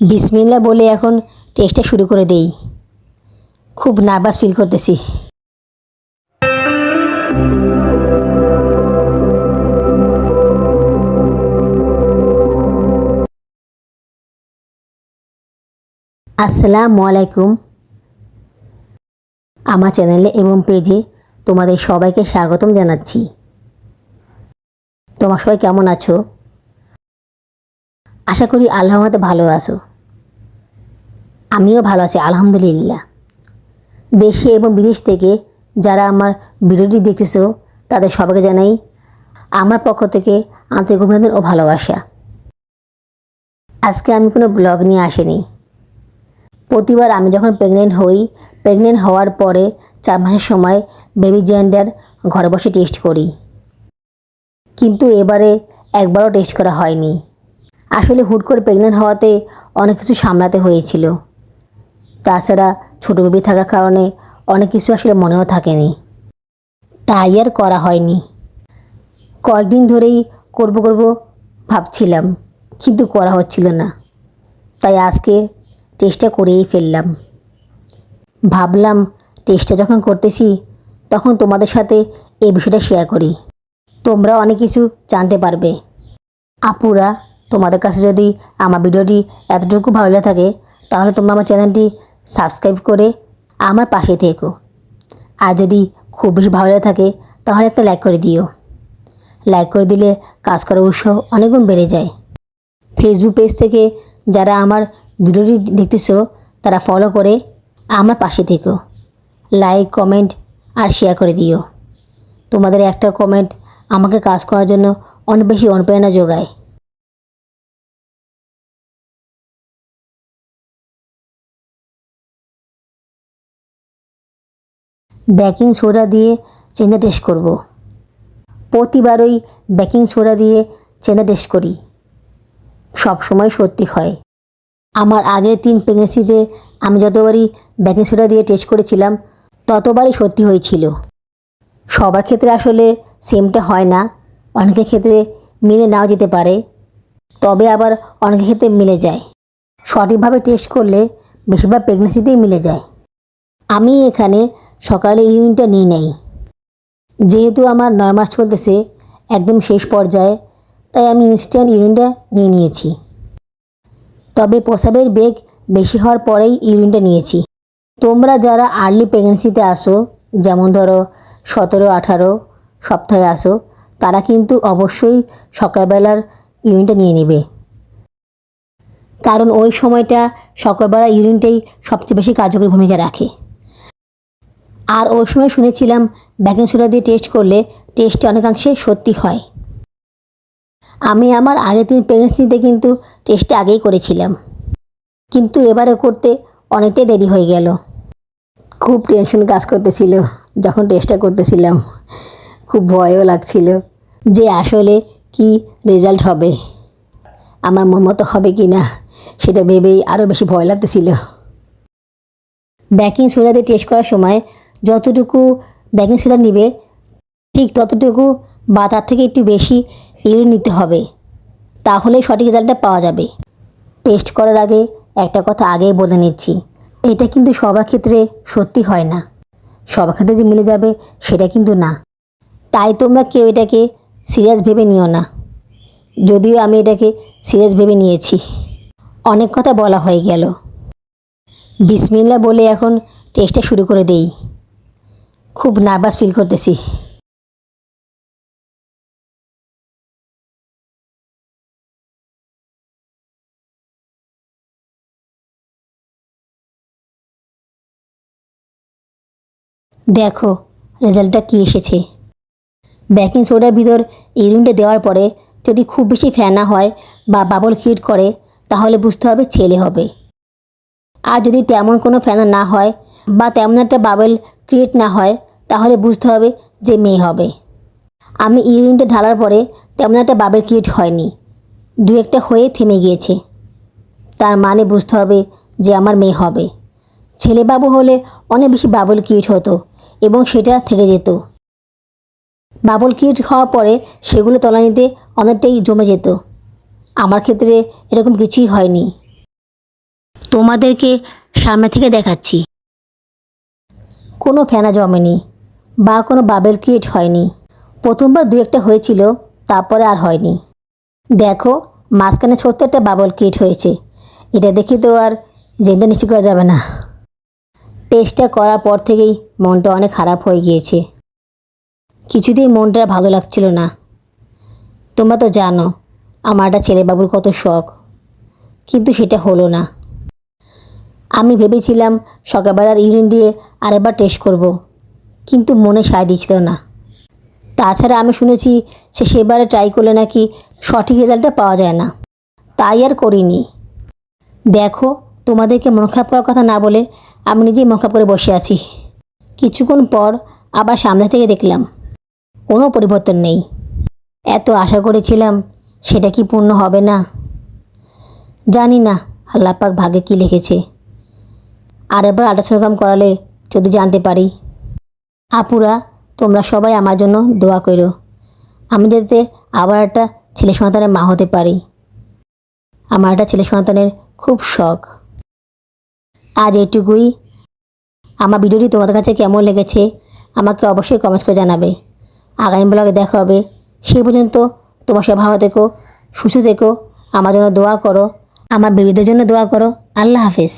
বিসমিল্লা বলে এখন টেস্টটা শুরু করে দেই। খুব নার্ভাস ফিল করতেছি। আসসালামু আলাইকুম। আমার চ্যানেলে এবং পেজে তোমাদের সবাইকে স্বাগতম জানাচ্ছি। তোমার সবাই কেমন আছো? আশা করি আল্লাহ ভালো আছো। আমিও ভালো আছি, আলহামদুলিল্লাহ। দেশে এবং বিদেশ থেকে যারা আমার ভিডিওটি দেখতেছো, তাদের সবাইকে জানাই আমার পক্ষ থেকে আন্তরিক অভিনন্দন ও ভালোবাসা। আজকে আমি কোনো ব্লগ নিয়ে আসিনি। প্রতিবার আমি যখন প্রেগনেন্ট হই প্রেগনেন্ট হওয়ার পরে চার মাসের সময় বেবি জেন্ডার ঘরে বসে টেস্ট করি। কিন্তু এবারে একবারও টেস্ট করা হয়নি। আসলে হুট করে প্রেগনেন্ট হওয়াতে অনেক কিছু সামলাতে হয়েছিল। তাছাড়া ছোটো বেবি থাকার কারণে অনেক কিছু আসলে মনেও থাকেনি। তাই আর করা হয়নি। কয়েকদিন ধরেই করব করব ভাবছিলাম, কিন্তু করা হচ্ছিল না। তাই আজকে টেস্টটা করেই ফেললাম। ভাবলাম টেস্টটা যখন করতেছি, তখন তোমাদের সাথে এই বিষয়টা শেয়ার করি। তোমরা অনেক কিছু জানতে পারবে। আপুরা, তোমাদের কাছে যদি আমার ভিডিওটি এতটুকু ভালো লেগে থাকে, তাহলে তোমরা আমার চ্যানেলটি সাবস্ক্রাইব করে আমার পাশে থেকো। আর যদি খুব বেশি ভালো লেগে থাকে, তাহলে একটা লাইক করে দিও। লাইক করে দিলে কাজ করার উৎসাহ অনেকগুণ বেড়ে যায়। ফেসবুক পেজ থেকে যারা আমার ভিডিওটি দেখতেছো, তারা ফলো করে আমার পাশে থেকো। লাইক কমেন্ট আর শেয়ার করে দিও। তোমাদের একটা কমেন্ট আমাকে কাজ করার জন্য অনেক বেশি অনুপ্রেরণা যোগায়। বেকিং সোডা দিয়ে চেনা টেস্ট করব। প্রতিবারই বেকিং সোডা দিয়ে চেনা টেস্ট করি। সব সময় সত্যি হয়। আমার আগের তিন প্রেগনেন্সিতে আমি যতবারই বেকিং সোডা দিয়ে টেস্ট করেছিলাম, ততবারই সত্যি হয়েছিল। সবার ক্ষেত্রে আসলে সেমটা হয় না। অনেকের ক্ষেত্রে মিলে নাও যেতে পারে। তবে আবার অনেকের ক্ষেত্রে মিলে যায়। সঠিকভাবে টেস্ট করলে বেশিরভাগ প্রেগনেন্সিতেই মিলে যায়। আমি এখানে সকালে ইউরিনটা নিয়ে নেই। যেহেতু আমার নয় মাস চলতেছে, একদম শেষ পর্যায়ে, তাই আমি ইনস্ট্যান্ট ইউরিনটা নিয়ে নিয়েছি। তবে প্রসাবের বেগ বেশি হওয়ার পরেই ইউরিনটা নিয়েছি। তোমরা যারা আর্লি প্রেগনেন্সিতে আসো, যেমন ধরো সতেরো, আঠারো সপ্তাহে আসো, তারা কিন্তু অবশ্যই সকালবেলার ইউরিনটা নিয়ে নেবে। কারণ ওই সময়টা সকালবেলা ইউরিনটাই সবচেয়ে বেশি কার্যকরী ভূমিকা রাখে। আর ওই সময় শুনেছিলাম ব্যাকিং সোডা দিয়ে টেস্ট করলে টেস্টটা অনেকাংশে সত্যি হয়। আমি আমার আগের দিন প্রেগনেন্সিতে কিন্তু টেস্টটা আগেই করেছিলাম। কিন্তু এবারে করতে অনেকটাই দেরি হয়ে গেল। খুব টেনশন কাজ করতেছিল, যখন টেস্টটা করতেছিলাম। খুব ভয়ও লাগছিল যে আসলে কি রেজাল্ট হবে। আমার মন মতো হবে কি না, সেটা ভেবেই আরও বেশি ভয় লাগতেছিল। বেকিং সোডা দিয়ে টেস্ট করার সময় যতটুকু বেকিং সোডা নিবে, ঠিক ততটুকু বা তার থেকে একটু বেশি ইউরিন নিতে হবে, তাহলেই সঠিক রেজাল্টটা পাওয়া যাবে। টেস্ট করার আগে একটা কথা আগেই বলে নিচ্ছি, এটা কিন্তু সবার ক্ষেত্রে সত্যি হয় না। সবার ক্ষেত্রে যে মিলে যাবে সেটা কিন্তু না। তাই তোমরা কেউ এটাকে সিরিয়াস ভেবে নিও না। যদিও আমি এটাকে সিরিয়াস ভেবে নিয়েছি। অনেক কথা বলা হয়ে গেল। বিসমিল্লা বলে এখন টেস্টটা শুরু করে দেই। খুব নার্ভাস ফিল করতেছি। দেখো রেজাল্টটা কী এসেছে। বেকিং সোডার ভিতর ইউরিনটা দেওয়ার পরে যদি খুব বেশি ফেনা হয় বা বাবল ক্রিয়েট করে, তাহলে বুঝতে হবে ছেলে হবে। আর যদি তেমন কোনো ফেনা না হয় বা তেমন একটা বাবল ক্রিয়েট না হয় তাহলে বুঝতে হবে যে মেয়ে হবে। আমি ইউরিনটা ঢালার পরে তেমন একটা বাবল ক্রিয়েট হয়নি। দু একটা হয়ে থেমে গিয়েছে। তার মানে বুঝতে হবে যে আমার মেয়ে হবে। ছেলে বাবু হলে অনেক বেশি বাবল কিট হতো এবং সেটা থেকে যেত। বাবল কিট হওয়ার পরে সেগুলো তলানিতে অনেকটাই জমে যেত। আমার ক্ষেত্রে এরকম কিছুই হয়নি। তোমাদেরকে সামনে থেকে দেখাচ্ছি। কোনো ফেনা জমেনি। বা কোনো বাবেল ক্রিয়েট হয়নি। প্রথমবার দু একটা হয়েছিল, তারপরে আর হয়নি। দেখো, মাঝখানে ছোট্ট একটা বাবল ক্রিয়েট হয়েছে। এটা দেখি তো আর জেনটা নিশ্চিত করা যাবে না। টেস্টটা করার পর থেকেই মনটা অনেক খারাপ হয়ে গিয়েছে। কিছুতেই মনটা ভালো লাগছিল না। তোমরা তো জানো, আমার একটা ছেলেবাবুর কত শখ। কিন্তু সেটা হলো না। আমি ভেবেছিলাম সকালবেলার ইউরিন দিয়ে আরেকবার টেস্ট করব। কিন্তু মনে সায় দিচ্ছিল না। তাছাড়া আমি শুনেছি সে সেবারে ট্রাই করলে নাকি সঠিক রেজাল্টটা পাওয়া যায় না। তাই আর করিনি। দেখো, তোমাদেরকে মন খারাপ করার কথা না বলে আমি নিজেই মন খারাপ করে বসে আছি। কিছুক্ষণ পর আবার সামনে থেকে দেখলাম, কোনো পরিবর্তন নেই। এত আশা করেছিলাম সেটা কি পূর্ণ হবে না। জানি না আল্লাপাক ভাগে কী লিখেছে। আর এবার আল্ট্রাসোনোগ্রাম করালে যদি জানতে পারি। আপুরা, তোমরা সবাই আমার জন্য দোয়া করো আমি যাতে আবার একটা ছেলে সন্তানের মা হতে পারি। আমার একটা ছেলে সন্তানের খুব শখ। আজ এইটুকুই। আমার ভিডিওটি তোমাদের কাছে কেমন লেগেছে, আমাকে অবশ্যই কমেন্টস করে জানাবে। আগামী ব্লগে দেখা হবে। সেই পর্যন্ত তোমার সব ভালো থেকো, সুস্থ থেকো, আমার জন্য দোয়া করো, আমার বেবিদের জন্য দোয়া করো। আল্লাহ হাফেজ।